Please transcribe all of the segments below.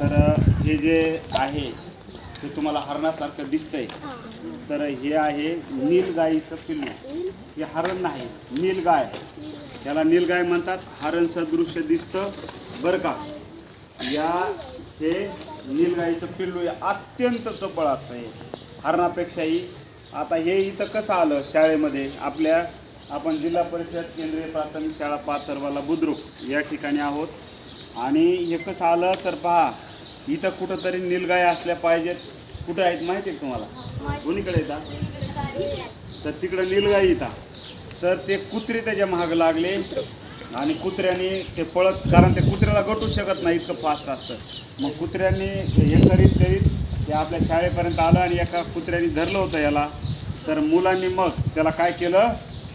तर हे जे आहे ते तुम्हाला हरणासारखं दिसतंय. तर हे आहे नीलगाईचं पिल्लू. हे हरण नाही नीलगाय त्याला नीलगाय म्हणतात. हरण सदृश्य दिसतं. बरं का? या हे नीलगाईचं पिल्लू हे अत्यंत चपळ असतं हे हरणापेक्षाही. आता हे इथं कसं आलं शाळेमध्ये? आपल्या आपण जिल्हा परिषद केंद्रीय प्राथमिक शाळा पाथरवाला बुद्रुक या ठिकाणी आहोत. आणि हे कसं आलं? तर पहा. इथं कुठंतरी नीलगाय असल्या पाहिजेत. कुठं आहेत माहिती आहे तुम्हाला? कोणीकडे येतात तर तिकडं नीलगाई येतात तर ते कुत्रे त्याच्या मागं लागले. आणि कुत्र्याने ते पळत कारण ते कुत्र्याला गटू शकत नाही इतकं फास्ट असतं. मग कुत्र्यांनी हे करीत करीत ते आपल्या शाळेपर्यंत आलं आणि एका कुत्र्याने धरलं होतं याला. तर मुलांनी मग त्याला काय केलं?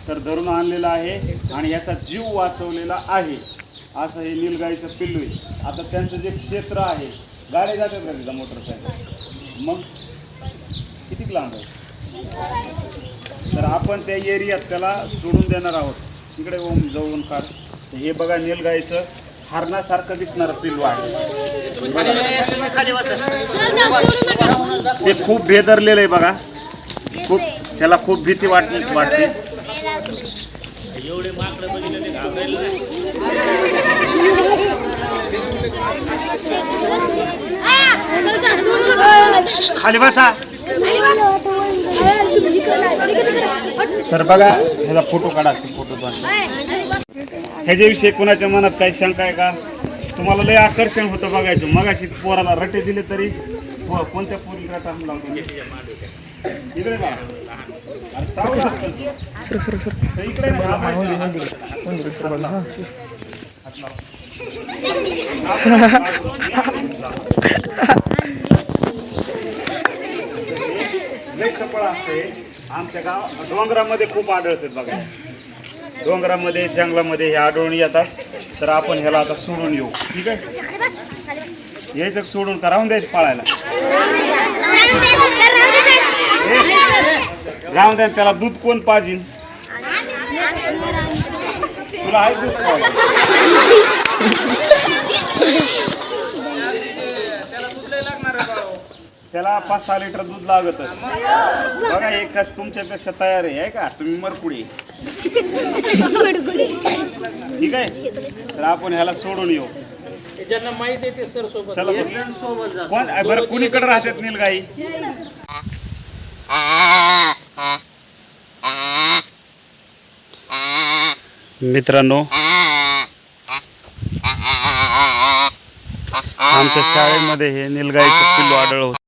तर धरून आणलेलं आहे आणि याचा जीव वाचवलेला आहे. असं हे नीलगाईचं पिल्लू आहे. आता त्यांचं जे क्षेत्र आहे गाड्या जातात का तिथं मोटरसायकल मग? किती लांब आहे? तर आपण त्या एरियात त्याला सोडून देणार आहोत. तिकडे ओम जवळून काढ. हे बघा नीलगाईचं हरणासारखं दिसणार पिल्लू आहे. ते खूप भेदरलेलं आहे बघा. खूप त्याला खूप भीती वाटली वाटते. एवढे खाली बसा तर बघा ह्याचा फोटो काढा फोटो ह्याच्याविषयी कोणाच्या मनात काही शंका आहे का तुम्हाला लय आकर्षण होतं बघायचं मगाशी पोराला रटे दिले तरी को- कोणत्या पोरी रटा लावतो इकडे चावलं असेल. तर इकडे असते आमच्या गाव डोंगरामध्ये खूप आढळतात बघा. डोंगरामध्ये जंगलामध्ये हे आढळून येतात. तर आपण ह्याला आता सोडून येऊ. ठीक आहे? यायचं सोडून? का राहून द्यायचं पाळायला. राहून द्यायचं त्याला दूध कोण पाहिजे तुला आहे दूध पाहिजे. त्याला पाच सहा लिटर दूध लागत बघा एक कस तुमच्यापेक्षा तयार आहे का? तुम्ही मरकुडी ठीक आहे? तर आपण ह्याला सोडून येऊ. ज्यांना माहीत आहे ते सर सोबत चला. बरं. कोण? बरं कुणीकडे राहतात नीलगाई? मित्रांनो आमच्या शाळेमध्ये हे नीलगाईचं पिल्लू आढळ होतं.